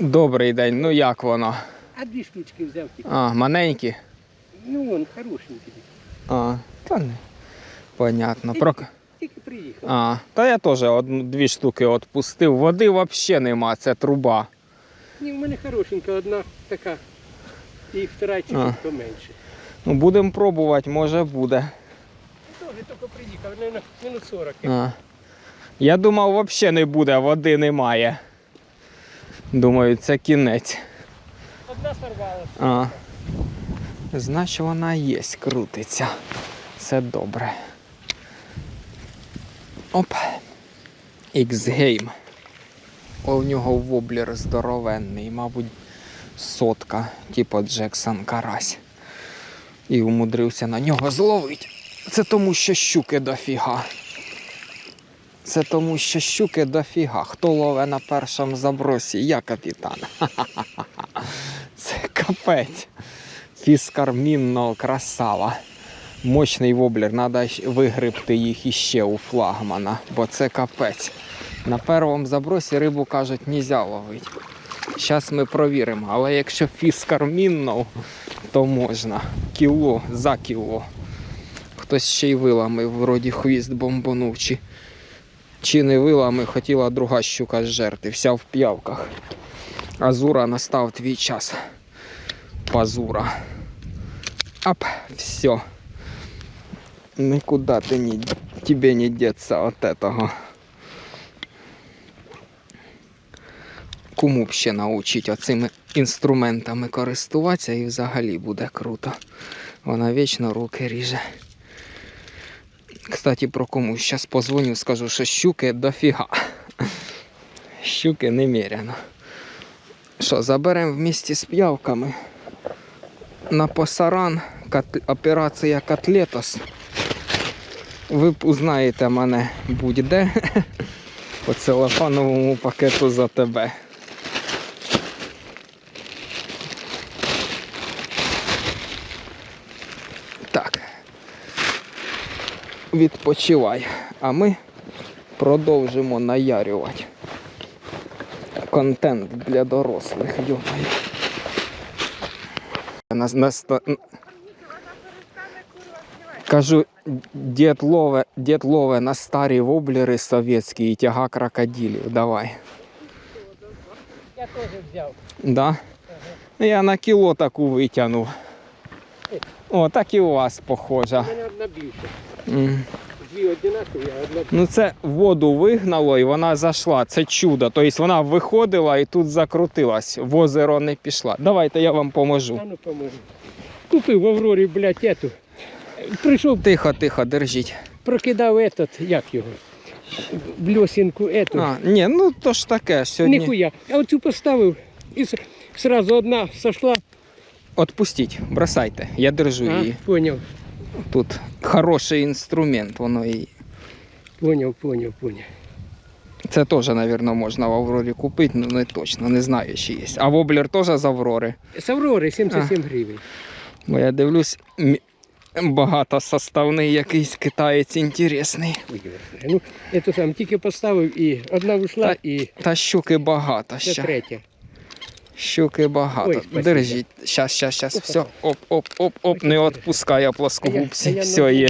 Добрий день, ну як воно? А дві штучки взяв тільки. А, маленькі? Ну вон, хорошенький. А, та не. Понятно. Про... Тільки приїхав. А, та я теж дві штуки відпустив. Води взагалі нема, це труба. Ні, в мене хорошенька, одна така. І втора чуть А. поменше. Ну, будемо пробувати, може буде. Теж тільки приїхав, мабуть, минут 40. А. Я думав, взагалі не буде, води немає. Думаю, це кінець. Одна сорвалася. А. Значить вона є, крутиться. Все добре. Оп. X-Game. О, в нього воблер здоровенний, мабуть, сотка, типу Джексон Карась. І умудрився на нього зловити. Це тому, що щуки дофіга. Це тому, що щуки дофіга. Хто лове на першому забросі? Я капітан. Це капець. Фіскар мінного красава. Мощний воблер, треба вигребти їх іще у флагмана, бо це капець. На першому забросі рибу кажуть, нельзя ловити. Зараз ми провіримо, але якщо фіскар міннов, то можна. Кіло за кіло. Хтось ще й виламив, вроді хвіст бомбанув, чи, не виламив, хотіла друга щука зжерти, вся в п'явках. Азура настав твій час. Пазура. Ап, все. Никуда ты не, тебе не деться от этого. Кому б ще научить оцими інструментами користуватися і взагалі буде круто. Вона вічно руки ріже. Кстати, про кому зараз позвоню, скажу, що щуки дофіга. Щуки немеряно. Що, заберемо в місті з п'явками на посаран кот- операція Котлетос. Ви узнаєте мене будь-де по целофановому пакету за тебе. Так. Відпочивай. А ми продовжимо наярювати. Контент для дорослих, йомаю. На, на, Кажу, дід лове, дід лове на старі воблери совєтські і тяга крокодилів. Давай. Я теж взяв. Да? Ну, Я на кіло таку витягнув. О, так і у вас похоже. У мене одна більша. М. Дві однакові, а одна Ну це воду вигнало і вона зайшла. Це чудо. Тобто вона виходила і тут закрутилась. В озеро не пішла. Давайте я вам поможу. А ну поможу. Купив в Аврорі, блядь, ету. Прийшов, Тихо, тихо, держіть. прокидав этот, як його? Бльосінку ету. А, ні, ну то ж таке сьогодні. Ніхуя. А оцю поставив і с- сразу одна сошла. Отпустіть, бросайте, я держу А, її. поняв, Тут хороший інструмент, воно і. поняв, поняв, поняв. Це теж, мабуть, можна в Аврорі купити, але не точно, не знаю, чи є. А воблер теж з Аврори. З Аврори 77 гривень. Бо я дивлюсь, мі- багатосоставний якийсь китаєць інтересний. Ну, це сам тільки поставив і одна вийшла, і Та щуки багато це третя. Щуки багато. Ой. Держіть. Щас, щас, щас. Опа. Все. Оп, оп, оп, оп. Не плоскогубці. А я- я Все є.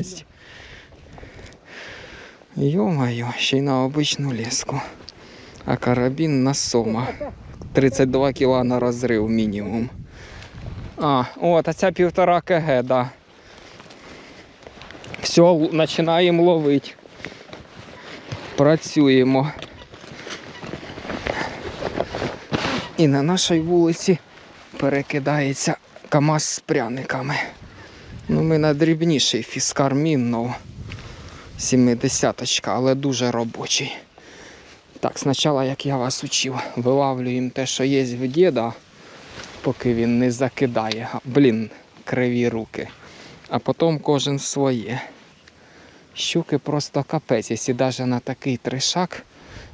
Йо-моє, ще й на обичну леску. А карабін на сома. 32 кіла на розрив мінімум. А, от, а ця півтора КГ, да. Все, починаємо ловити. Працюємо. І на нашій вулиці перекидається КАМАЗ з пряниками. Ну, ми на дрібніший фіскар міннов. 70 але дуже робочий. Так, спочатку, як я вас учив, вилавлюємо те, що є в діда, поки він не закидає. Блін, криві руки. А потім кожен своє. Щуки просто капець, якщо навіть на такий тришак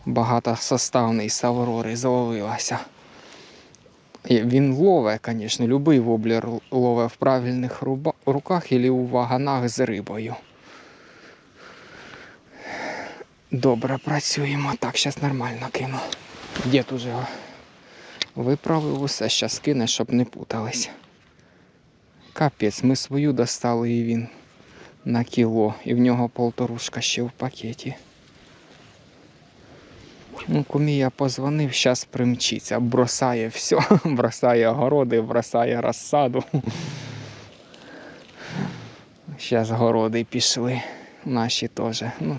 багатосоставний з Аврори зловилася. Він лове, звісно, будь-який воблер лове в правильних руках або у ваганах з рибою. Добре, працюємо. Так, зараз нормально кину. Дід уже Виправив усе, щас кине, щоб не путались. Капець, ми свою достали і він на кіло, і в нього полторушка ще в пакеті. Ну, кумі я позвонив, зараз примчиться, бросає все, бросає огороди, бросає розсаду. Зараз городи пішли. Наші теж. Ну,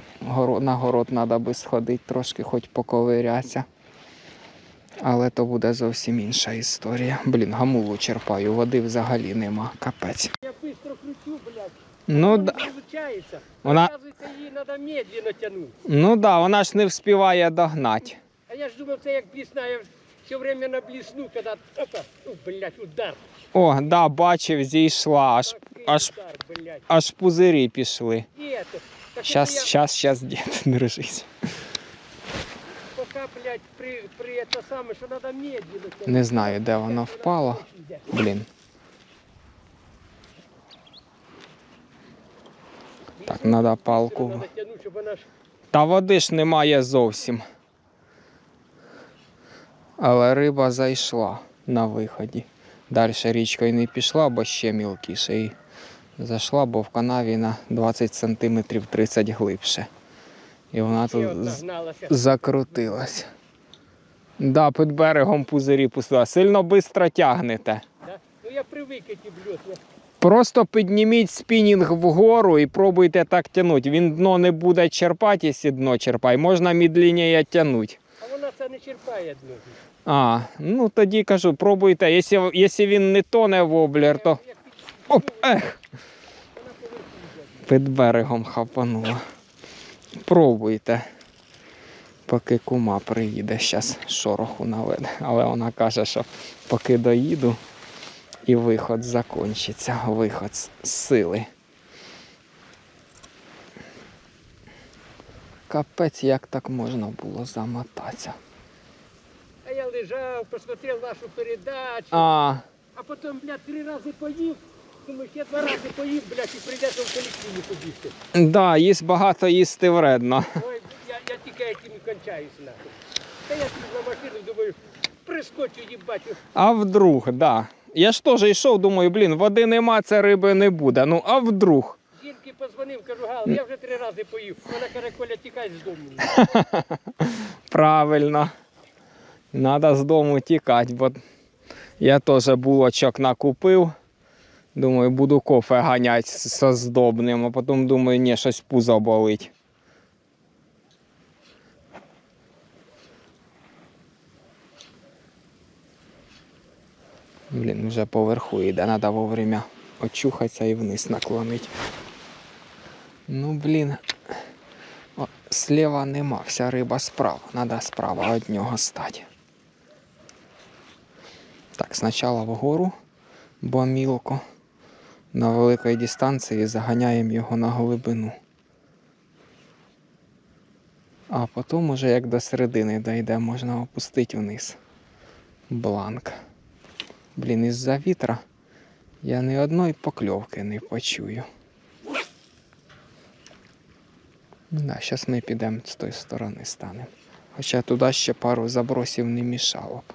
на город треба би сходити трошки, хоч поковирятися. Але то буде зовсім інша історія. Блін, гамулу черпаю, води взагалі нема. Капець. Я быстро кручу, блядь. Ну, Воно да, не получается. Вона- Оказывается, її треба медленно тянуть. ну да, вона ж не вспіває догнати. А я ж думав, це як блісна, я все время на блісну, коли опа, ну, блядь, удар. О, да, бачив, зійшла, аж, Такий аж, удар, блядь. аж пузирі пішли. І это, так Щас, это я щас, щас, дід, держись. пока, блядь, при, при это саме, що треба медленно тянуть. Не знаю, де воно впало. Блін. Треба палку. Та води ж немає зовсім. Але риба зайшла на виході. Далі річкою не пішла, бо ще мілкіше. І зайшла, бо в канаві на 20 см 30 глибше. І вона тут закрутилась. Да, під берегом пузирі пустила. Сильно швидко тягнете. Да? Ну я привик ці бльосна. Просто підніміть спінінг вгору і пробуйте так тягнути. Він дно не буде черпати, якщо дно черпає. Можна медленніше тягнути. А вона це не черпає дно. А, ну тоді кажу, пробуйте. Якщо, якщо він не тоне воблер, то. Оп, ех! Під берегом хапануло. Пробуйте. Поки кума приїде, зараз шороху наведе. Але вона каже, що поки доїду і виход закінчиться. Виход з сили. Капець, як так можна було замотатися. А я лежав, посмотрел нашу передачу, А, а потім, блядь, три рази поїв. Думаю, ще два рази поїв, блядь, і прийдеться в поліклініку побігти. да, їсть багато їсти вредно. Ой, я, я тільки яким кончаюсь нахуй. Та я сів на машину, думаю, прискочу, їбать. А вдруг, да. Я ж теж йшов, думаю, блін, води нема, це риби не буде. Ну, а вдруг? Жінки позвонив, кажу, Гал, я вже три рази поїв. Вона каже, Коля, тікай з дому. Правильно. Надо з дому тікати, бо я теж булочок накупив. Думаю, буду кофе ганяти з здобним, а потім думаю, ні, щось пузо болить. Блін, вже поверху йде, треба вовремя очухатися і вниз наклонити. Ну, блін. О, слева нема, вся риба справа. Надо справа від нього стати. Так, спочатку вгору, бо мілко. На великій дистанції заганяємо його на глибину. А потім уже як до середини дійде, можна опустити вниз. Бланк. Блін, із-за вітра я ні одної покльовки не почую. Да, зараз ми підемо з тої сторони станемо. Хоча туди ще пару забросів не мішало б.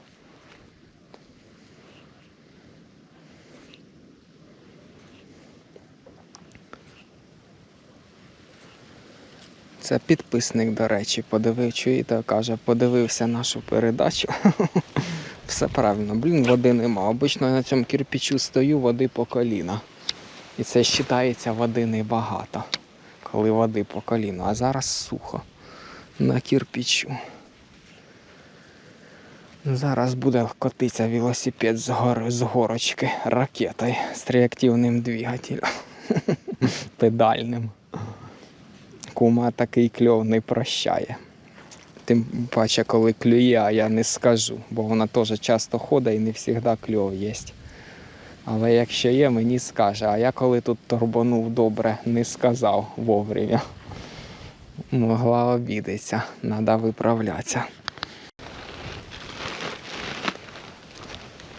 Це підписник, до речі, подивив, чуєте, каже, подивився нашу передачу. Все правильно, блін, води нема. Обично я на цьому кирпичу стою, води по коліна. І це вважається води небагато коли води по коліну, а зараз сухо на кирпичу. Зараз буде котитися велосипед з, гор... з горочки ракетою з реактивним двигателем. Педальним. Кума такий кльов не прощає. Тим паче, коли клює, а я не скажу, бо вона теж часто ходить і не завжди кльов є. Але якщо є, мені скаже. А я коли тут торбанув добре, не сказав вовремя. Могла обідатися, треба виправлятися.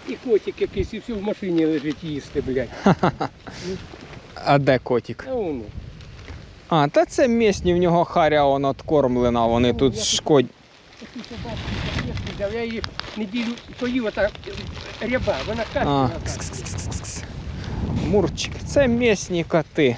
І котик якийсь, і все в машині лежить їсти, блядь. А де котик? А воно. А, та це місні в нього харя он откормлена, вони тут шкодь. Я її неділю поїв, ота ряба, вона кашляла. Мурчик, це місні коти.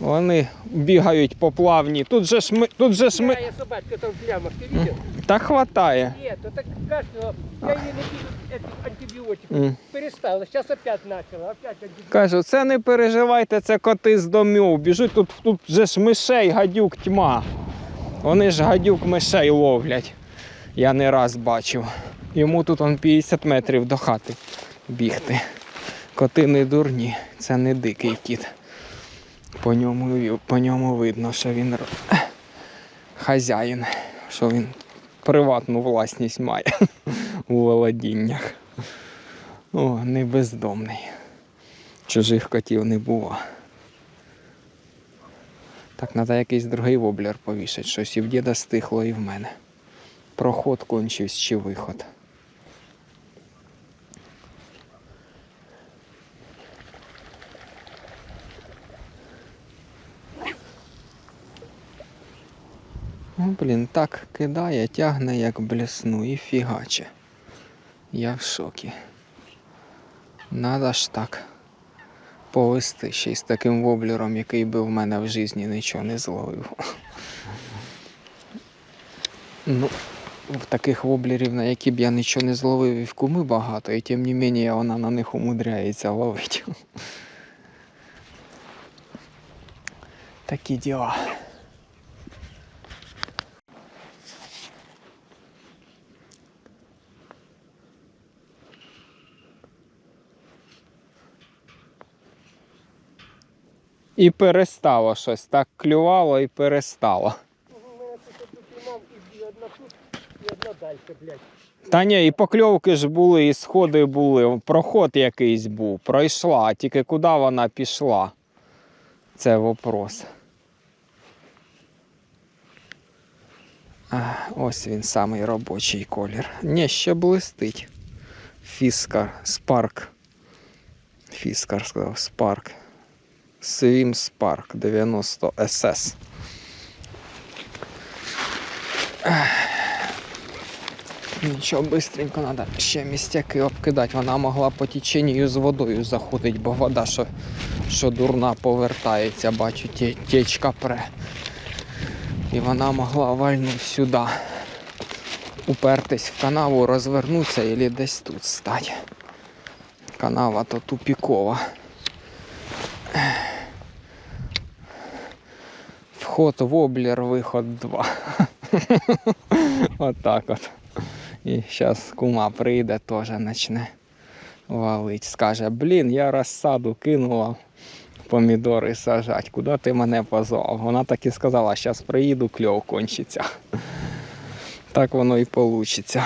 Вони бігають по плавні. Тут же ж ми. Тут же ж ми. Я собачка там в плямах, ти бачив? Та хватає. Нет, то так кашляла, я її неділю е, антибіотик М. перестала, зараз опять почала, опять. Кажу, це не переживайте, це коти з домів. Біжуть тут, тут же ж мишей, гадюк тьма. Вони ж гадюк мишей ловлять. Я не раз бачив. Йому тут он 50 метрів до хати бігти. Коти не дурні, це не дикий кіт. По ньому, по ньому видно, що він хазяїн, що він приватну власність має у володіннях. О, не бездомний. Чужих котів не бува. Так, треба якийсь другий воблер повішати. Щось і в діда стихло, і в мене. Проход кончився чи виход. Ну, блін, так кидає, тягне як блесну і фігаче. Я в шокі. Надо ж так повести ще й з таким воблером, який би в мене в житті нічого не зловив. Ну, в таких воблерів, на які б я нічого не зловив, і в куми багато, і тим не менше вона на них умудряється ловити. Такі діла. І перестало щось. Так клювало і перестало. Та ні, і покльовки ж були, і сходи були, проход якийсь був, пройшла, тільки куди вона пішла? Це вопрос. Ось він самий робочий колір. Ні, ще блистить. Фіскар, спарк. Фіскар сказав, спарк. Свім Спарк 90 SS. Нічого, бистренько треба ще містяки обкидати. Вона могла по теченню з водою заходити, бо вода, що, що дурна, повертається, бачу, те- течка пре. І вона могла вальнути сюди. Упертись в канаву, розвернутися і десь тут стати. Канава то тупікова. Вход воблер, виход 2. Отак от. І зараз кума прийде, теж почне валить. Скаже, блін, я розсаду кинула помідори сажать. Куди ти мене позвав? Вона так і сказала, зараз приїду, кльов кончиться. Так воно і вийде.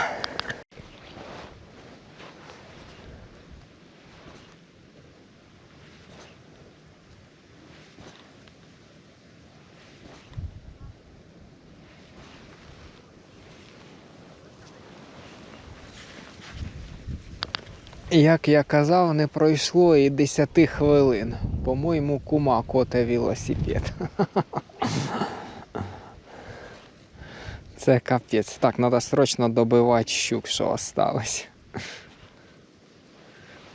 Як я казав, не пройшло і 10 хвилин. По-моєму, кума коте велосипед. Це капець. Так, треба срочно добивати щук, що осталось.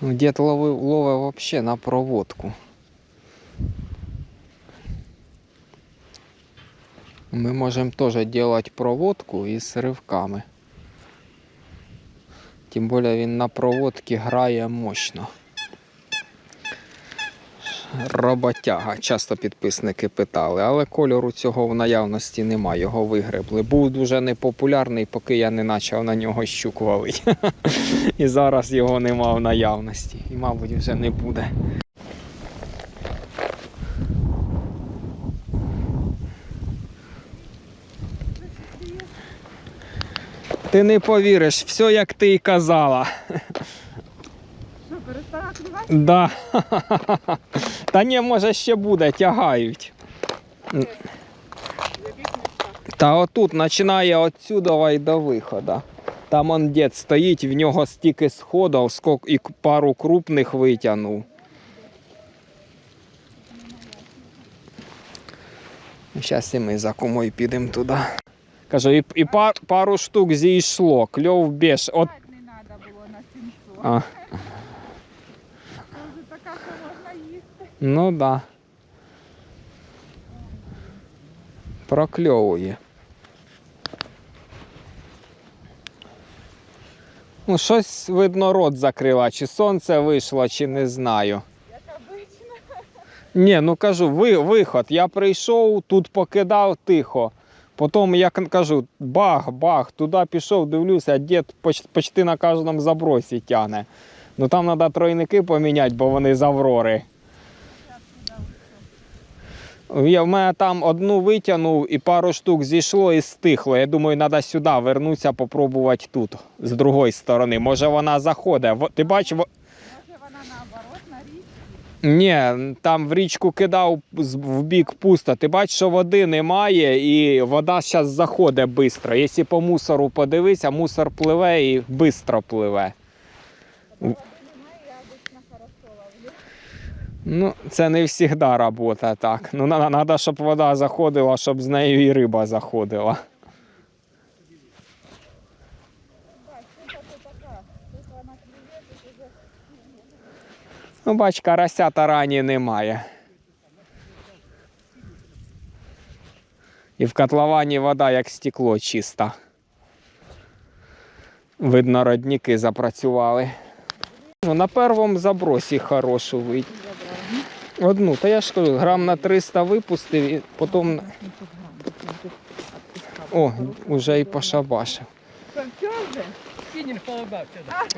Ну, Дід ловив, ловив взагалі на проводку. Ми можемо теж робити проводку із ривками. Тим більше він на проводці грає мощно. Роботяга. Часто підписники питали, але кольору цього в наявності немає, його вигребли. Був дуже непопулярний, поки я не почав на нього щук валити. І зараз його нема в наявності. І, мабуть, вже не буде. Ти не повіриш, все як ти і казала. Що, перестала клювати? Да. Та ні, може ще буде, тягають. Та отут починає отсюда і до виходу. Там он дід стоїть, в нього стільки сходів, скок і пару крупних витягнув. Зараз і ми за кумою підемо туди. Кажу, і, і пар, пару штук зійшло, кльов беш. От, не треба було на 700. а, Це вже така, що можна їсти. ну да. Прокльовує. Ну, щось видно, рот закрила, чи сонце вийшло, чи не знаю. Як обично. Ні, ну кажу, ви, виход. Я прийшов, тут покидав тихо. Потім я кажу, бах, бах, туди пішов, дивлюся, дід поч- почти на кожному забросі тягне. Ну там треба тройники поміняти, бо вони з Аврори. Я в мене там одну витягнув і пару штук зійшло і стихло. Я думаю, треба сюди вернутися, попробувати тут, з другої сторони. Може вона заходить. Ти бачиш, во- Може вона наоборот на річці. Ні, там в річку кидав в бік пусто. Ти бачиш, що води немає, і вода зараз заходить швидко. Якщо по мусору подивитися, мусор пливе і швидко пливе. Ну, це не завжди робота так. Ну, треба, щоб вода заходила, щоб з нею і риба заходила. Так, штука то така. Тут вона клює, тут уже Ну, бач, карася тарані немає. І в котловані вода як стекло чиста. Видно, родники запрацювали. Ну, на першому забросі хорошу вийти. Одну, та я ж кажу, грам на 300 випустив і потім. О, вже і пошабашив.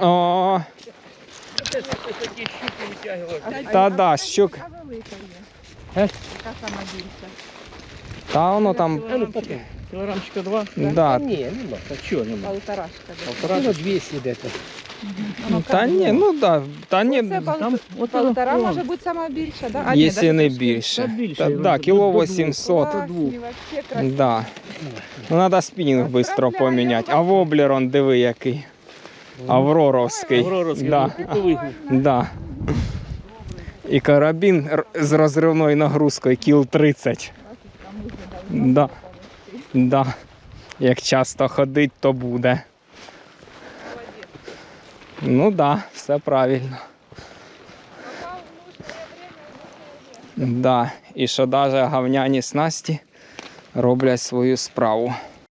О, Це такі щуки витягував. та да, щук. А велика Е? є. Яка сама більша? Та воно там. А ну поки. Кілограмчика два? Да. Ні, нема. Та чого нема? Полторашка. десь. Полтора до 200 десь. Воно Та ні, ну да. Та ні, Це Там от полтора може бути сама більша, да? А, ні, Якщо не більше. Та ну, да, кіло 800. Класні, вообще красиві. Да. Ну, треба спінінг швидко поміняти. А воблер, он, диви який. Авроровський. Авроровський, Да. ну. Да. І карабін з розривною нагрузкою кіл 30. Там уже давно Да. Да. Як часто ходить, то буде. Ну да, все правильно. Да. І що навіть говняні снасті роблять свою справу.